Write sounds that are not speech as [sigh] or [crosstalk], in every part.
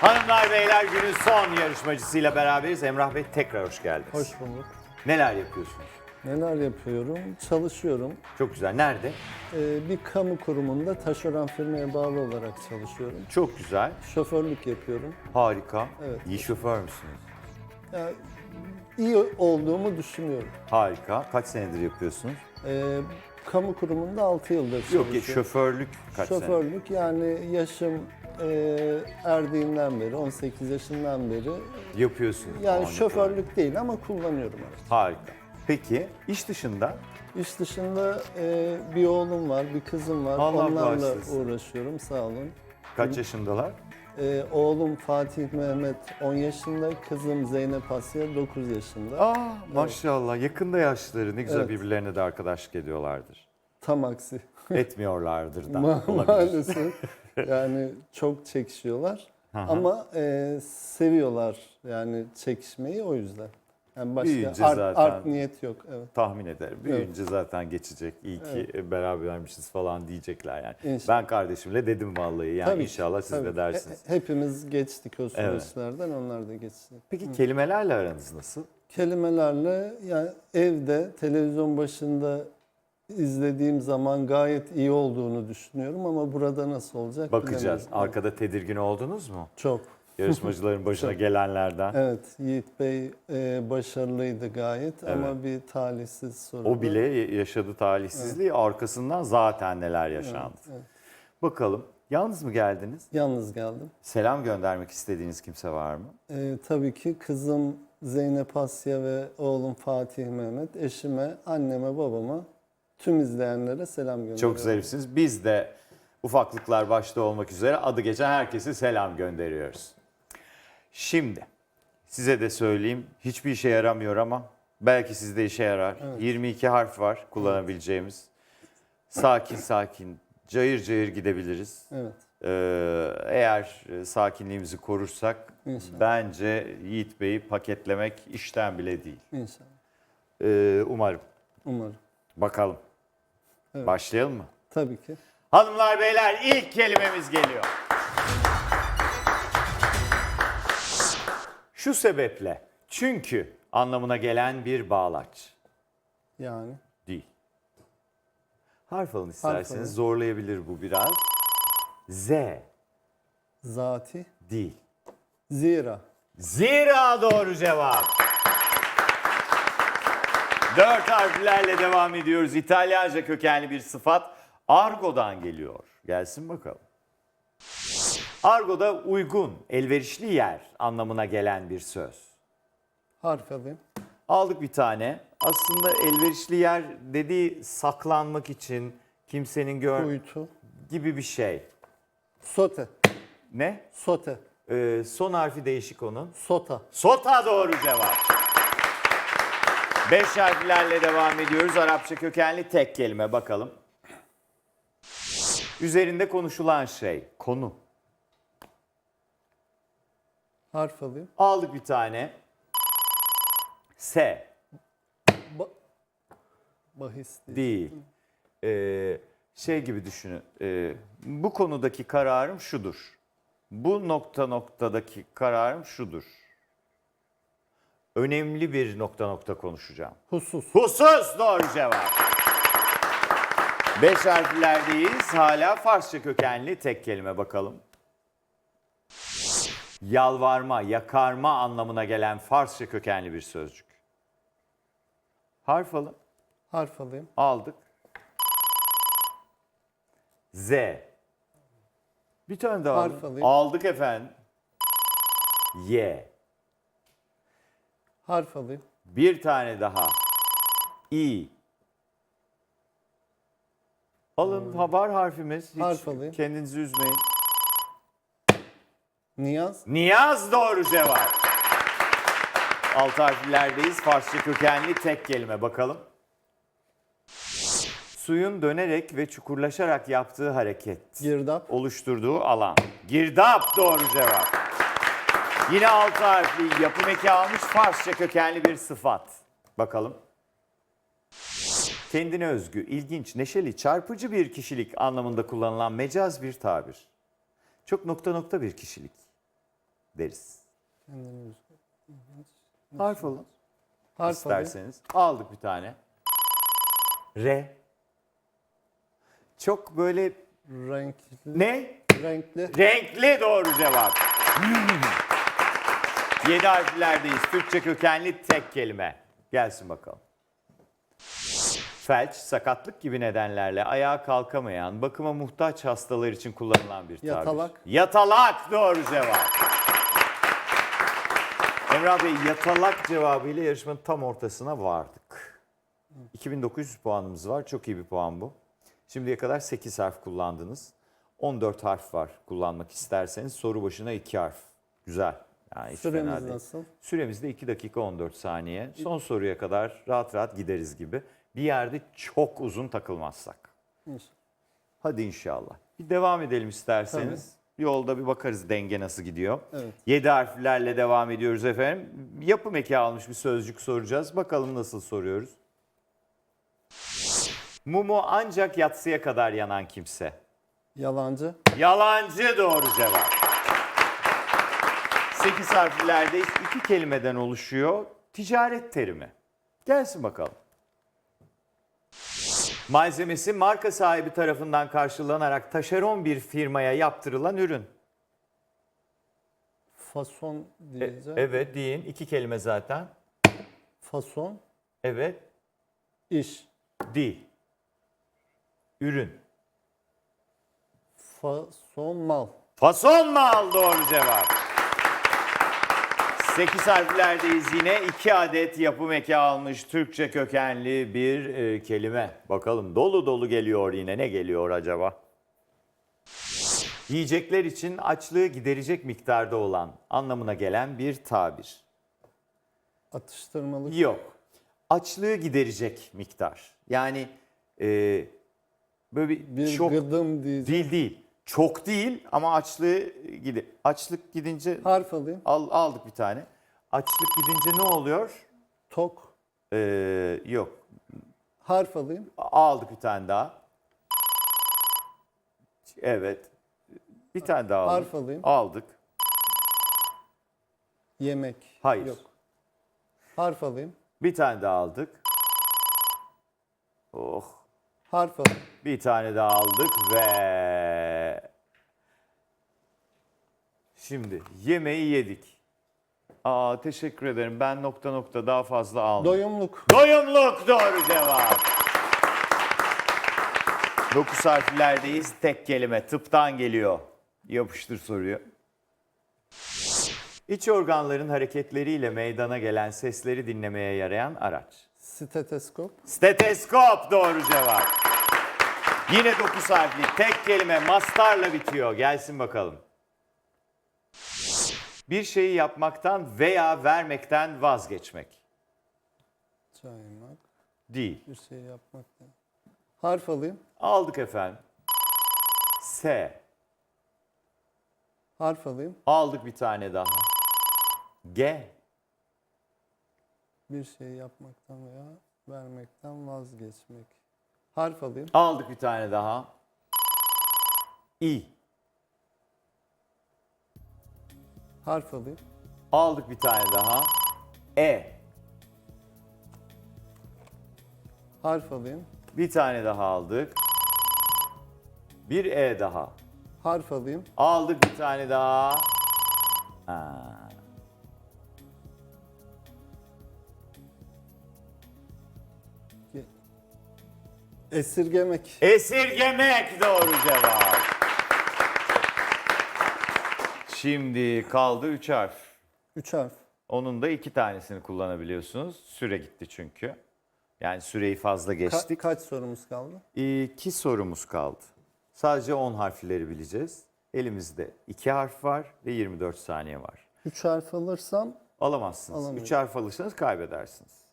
Hanımlar beyler günün son yarışmacısıyla beraberiz. Emrah Bey tekrar hoş geldiniz. Hoş bulduk. Neler yapıyorsunuz? Neler yapıyorum? Çalışıyorum. Çok güzel. Nerede? Ee, bir kamu kurumunda taşeron firmaya bağlı olarak çalışıyorum. Çok güzel. Şoförlük yapıyorum. Harika. Evet. İyi şoför müsünüz? Yani iyi olduğumu düşünüyorum. Harika. Kaç senedir yapıyorsunuz? Ee, kamu kurumunda 6 yıldır Yok çalışıyorum. şoförlük kaç sene? Şoförlük yani yaşım e, erdiğinden beri, 18 yaşından beri Yapıyorsunuz. yani Anladım. şoförlük değil ama kullanıyorum artık. Harika. Peki iş dışında İş dışında e, bir oğlum var, bir kızım var. Allah Onlarla bağışlasın. uğraşıyorum sağ olun. kaç yaşındalar? Ee, oğlum Fatih Mehmet 10 yaşında, kızım Zeynep Asya 9 yaşında. Aa maşallah yakında yaşları ne güzel Evet. birbirlerine de arkadaşlık ediyorlardır. Tam aksi. Etmiyorlardır da [laughs] Ma- olabilir. Maalesef. yani çok çekişiyorlar. hı. Ama e, seviyorlar yani çekişmeyi o yüzden. Yani başka Büyüyünce art, zaten- art niyet yok. Evet. Tahmin ederim. Büyüyünce zaten geçecek. İyi ki berabermişiz falan diyecekler yani. İnşallah. Ben kardeşimle dedim vallahi yani Tabii ki, inşallah siz tabii. de dersiniz. He- hepimiz geçtik o süreçlerden, onlar da geçti. Peki kelimelerle aranız nasıl? Kelimelerle yani evde televizyon başında izlediğim zaman gayet iyi olduğunu düşünüyorum ama burada nasıl olacak Bakacağız. bilemedim. Arkada tedirgin oldunuz mu? Çok. Yarışmacıların başına [laughs] gelenlerden. Evet Yiğit Bey e, başarılıydı gayet ama bir talihsiz sorun. O bile yaşadı talihsizliği. Arkasından zaten neler yaşandı. evet. Bakalım. Yalnız mı geldiniz? Yalnız geldim. Selam göndermek istediğiniz kimse var mı? E, tabii ki kızım Zeynep Asya ve oğlum Fatih Mehmet, eşime, anneme, babama, tüm izleyenlere selam gönderiyorum. Çok zarifsiniz. Biz de ufaklıklar başta olmak üzere adı geçen herkese selam gönderiyoruz. Şimdi size de söyleyeyim hiçbir işe yaramıyor ama belki sizde işe yarar. 22 harf var kullanabileceğimiz. Sakin sakin cayır cayır gidebiliriz. Evet. Ee, eğer e, sakinliğimizi korursak İnşallah. bence Yiğit Bey'i paketlemek işten bile değil. İnşallah. Ee, umarım. Umarım. Bakalım. Evet. Başlayalım mı? Tabii ki. Hanımlar beyler ilk kelimemiz geliyor. Şu sebeple çünkü anlamına gelen bir bağlaç Yani. değil. Harf alın isterseniz alın. zorlayabilir bu biraz. Z Zati. değil. Zira. Zira doğru cevap. Dört harflerle devam ediyoruz. İtalyanca kökenli bir sıfat. Argo'dan geliyor. Gelsin bakalım. Argo'da uygun, elverişli yer anlamına gelen bir söz. Harf alayım. Aldık bir tane. Aslında elverişli yer dediği saklanmak için kimsenin gör Kuytu. gibi bir şey. Sote. Ne? Sote. Ee, son harfi değişik onun. Sota. Sota doğru cevap. Beş harflerle devam ediyoruz. Arapça kökenli tek kelime bakalım. Üzerinde konuşulan şey, konu. Harf alayım. Aldık bir tane. S Ba- bahis değil. değil. Ee, şey gibi düşünün. Ee, bu konudaki kararım şudur. Bu nokta noktadaki kararım şudur. Önemli bir nokta nokta konuşacağım. Husus. Husus doğru cevap. Beş harflerdeyiz. Hala Farsça kökenli tek kelime bakalım. Yalvarma, yakarma anlamına gelen Farsça kökenli bir sözcük. Harf alın. Harf alayım. Aldık. Z. Bir tane daha Harf alın. alayım. Aldık efendim. Y. Harf alayım. Bir tane daha. İ. Alın haber harfimiz. Hiç. Harf alayım. kendinizi üzmeyin. Niyaz. Niyaz doğru cevap. Alt harflerdeyiz. Farsça kökenli tek kelime bakalım. Suyun dönerek ve çukurlaşarak yaptığı hareket. Girdap. oluşturduğu alan. Girdap doğru cevap. Yine altı harfli yapım eki almış Farsça kökenli bir sıfat. Bakalım. Kendine özgü, ilginç, neşeli, çarpıcı bir kişilik anlamında kullanılan mecaz bir tabir. Çok nokta nokta bir kişilik. deriz. Kendini üzme. Harf alın Harf isterseniz. Aldık bir tane. R. Çok böyle Renkli. ne? Renkli. Renkli doğru cevap. Yedi harflerdeyiz. Türkçe kökenli tek kelime. Gelsin bakalım. Felç, sakatlık gibi nedenlerle ayağa kalkamayan, bakıma muhtaç hastalar için kullanılan bir tabir. Yatalak. Yatalak doğru cevap. Emrah Bey yatalak cevabıyla yarışmanın tam ortasına vardık. 2900 puanımız var. Çok iyi bir puan bu. Şimdiye kadar 8 harf kullandınız. 14 harf var kullanmak isterseniz. Soru başına 2 harf. Güzel. Yani hiç fena Süremiz değil. nasıl? Süremiz de 2 dakika 14 saniye. Son soruya kadar rahat rahat gideriz gibi. Bir yerde çok uzun takılmazsak. İnşallah. Hadi inşallah. Bir devam edelim isterseniz. Yolda bir bakarız denge nasıl gidiyor. Evet. 7 harflerle devam ediyoruz efendim. Yapım eki almış bir sözcük soracağız. Bakalım nasıl soruyoruz. Mumu ancak yatsıya kadar yanan kimse. Yalancı. Yalancı doğru cevap. 8 harflerdeyiz. İki kelimeden oluşuyor. Ticaret terimi. Gelsin bakalım. Malzemesi marka sahibi tarafından karşılanarak taşeron bir firmaya yaptırılan ürün. Fason E- diyeceğim. evet deyin. iki kelime zaten. Fason. Evet iş. değil. Ürün. Fason mal. Fason mal doğru cevap. 8 harflerdeyiz yine. 2 adet yapım eki almış Türkçe kökenli bir e, kelime. Bakalım dolu dolu geliyor yine. Ne geliyor acaba? Yiyecekler için açlığı giderecek miktarda olan anlamına gelen bir tabir. Atıştırmalık. Yok. Açlığı giderecek miktar. Yani e, böyle bir, Bir çok gıdım diyeceğim. değil değil. Çok değil ama açlığı gidi. Açlık gidince Harf alayım. al, aldık bir tane. Açlık gidince ne oluyor? Tok. Ee, yok. Harf alayım. Aldık bir tane daha. Evet. Bir tane daha aldık. Harf alayım. Aldık. Yemek. Hayır. Yok. Harf alayım. Bir tane daha aldık. Oh. Harf alayım. Bir tane daha aldık ve şimdi yemeği yedik. Aa teşekkür ederim. Ben nokta nokta daha fazla almadım. Doyumluk. Doyumluk doğru cevap. 9 harflerdeyiz. Tek kelime tıptan geliyor. Yapıştır soruyu. İç organların hareketleriyle meydana gelen sesleri dinlemeye yarayan araç. Steteskop. Steteskop doğru cevap. Yine 9 harfli tek kelime mastarla bitiyor. Gelsin bakalım. Bir şeyi yapmaktan veya vermekten vazgeçmek. Çaymak. Değil. Bir şey yapmak. Harf alayım. Aldık efendim. S. Harf alayım. Aldık bir tane daha. G. Bir şey yapmaktan veya vermekten vazgeçmek. Harf alayım. Aldık bir tane daha. İ. Harf alayım. Aldık bir tane daha. E. Harf alayım. Bir tane daha aldık. Bir E daha. Harf alayım. Aldık bir tane daha. Ha. Ge- Esirgemek. Esirgemek doğru cevap. Şimdi kaldı 3 harf. Üç harf. Onun da iki tanesini kullanabiliyorsunuz. Süre gitti çünkü. Yani süreyi fazla Ka- geçtik. kaç sorumuz kaldı? İki sorumuz kaldı. Sadece 10 harfleri bileceğiz. Elimizde 2 harf var ve 24 saniye var. Üç harf alırsam Alamazsınız. Alamıyorum. 3 harf alırsanız kaybedersiniz.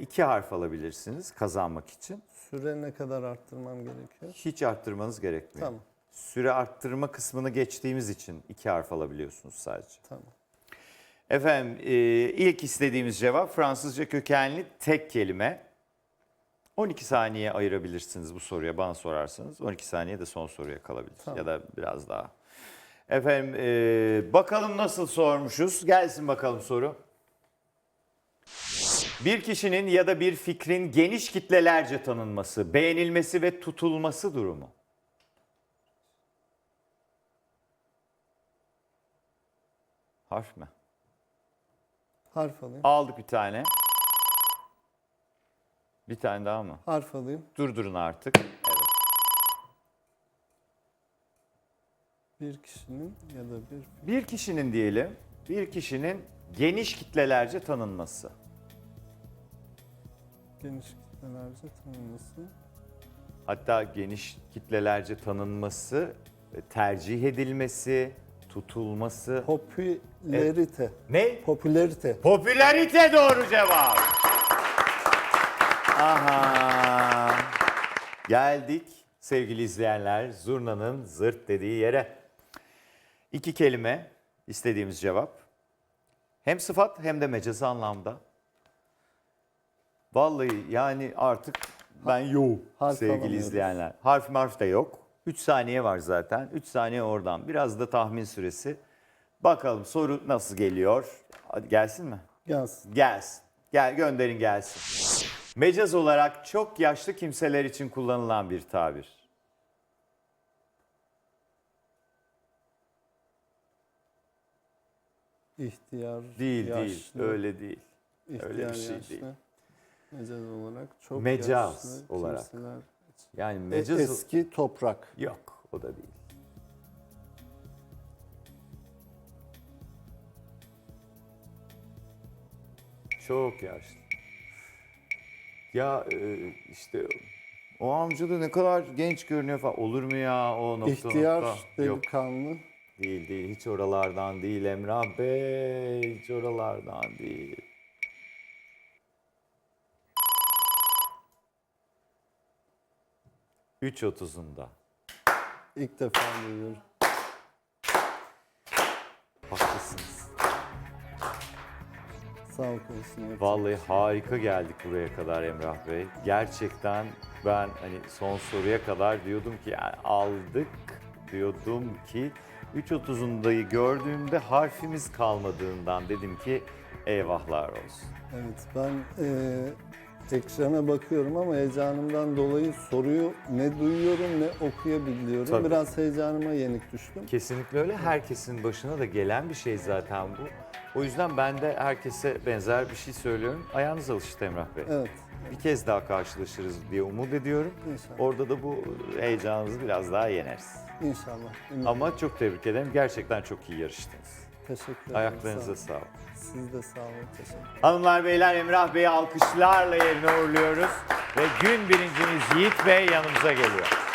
2 harf alabilirsiniz kazanmak için. süre ne kadar arttırmam gerekiyor? Hiç arttırmanız gerekmiyor. Tamam. Süre arttırma kısmını geçtiğimiz için 2 harf alabiliyorsunuz sadece. Tamam. Efendim e, ilk istediğimiz cevap Fransızca kökenli tek kelime. 12 saniye ayırabilirsiniz bu soruya bana sorarsanız. 12 saniye de son soruya kalabilir Tamam. ya da biraz daha. Efendim e, bakalım nasıl sormuşuz. Gelsin bakalım soru. Bir kişinin ya da bir fikrin geniş kitlelerce tanınması, beğenilmesi ve tutulması durumu. Harf mi? Harf alayım. Aldık bir tane. Bir tane daha mı? Harf alayım. Durdurun artık. Evet. Bir kişinin ya da bir Bir kişinin diyelim, bir kişinin geniş kitlelerce tanınması. geniş kitlelerce tanınması. Hatta geniş kitlelerce tanınması, e, tercih edilmesi, tutulması. Popülerite. Ne? Popülerite. Popülarite doğru cevap. Aha. Geldik sevgili izleyenler zurnanın zırt dediği yere. İki kelime istediğimiz cevap. Hem sıfat hem de mecazi anlamda. Vallahi yani artık ben yok sevgili izleyenler. Harf marf da yok. 3 saniye var zaten. 3 saniye oradan. Biraz da tahmin süresi. Bakalım soru nasıl geliyor? Hadi gelsin mi? Gelsin. Gelsin. Gel gönderin gelsin. Mecaz olarak çok yaşlı kimseler için kullanılan bir tabir. İhtiyar, Değil yaşlı, değil. Öyle değil. ihtiyar, öyle bir şey yaşlı. değil. Mecaz olarak çok Mecaz yaşlı olarak. kimseler. Yani E, mecaz eski toprak. yok. O da değil. Çok yaşlı. Ya e, işte o amca da ne kadar genç görünüyor falan. Olur mu ya o nokta İhtiyar, nokta? Yok. delikanlı. Değil değil hiç oralardan değil Emrah Bey hiç oralardan değil. Üç otuzunda. İlk defa duyuyorum. Haklısınız. Sağlık olsun. yapacak Vallahi harika geldik buraya kadar Emrah Bey. Gerçekten ben hani son soruya kadar diyordum ki yani aldık diyordum ki 3.30'undayı gördüğümde harfimiz kalmadığından dedim ki eyvahlar olsun. Evet ben e, ekrana bakıyorum ama heyecanımdan dolayı soruyu ne duyuyorum ne okuyabiliyorum. Tabii. Biraz heyecanıma yenik düştüm. Kesinlikle öyle. Herkesin başına da gelen bir şey zaten bu. O yüzden ben de herkese benzer bir şey söylüyorum. Ayağınız alıştı Emrah Bey. Evet Bir kez daha karşılaşırız diye umut ediyorum. inşallah. Orada da bu heyecanınızı biraz daha yeneriz. İnşallah. Ama çok tebrik ederim. Gerçekten çok iyi yarıştınız. Teşekkür ederim. Ayaklarınıza Sağ olun. Siz de sağ olun. Teşekkür Hanımlar beyler Emrah Bey'i alkışlarla yerine uğurluyoruz. Ve gün birincimiz Yiğit Bey yanımıza geliyor.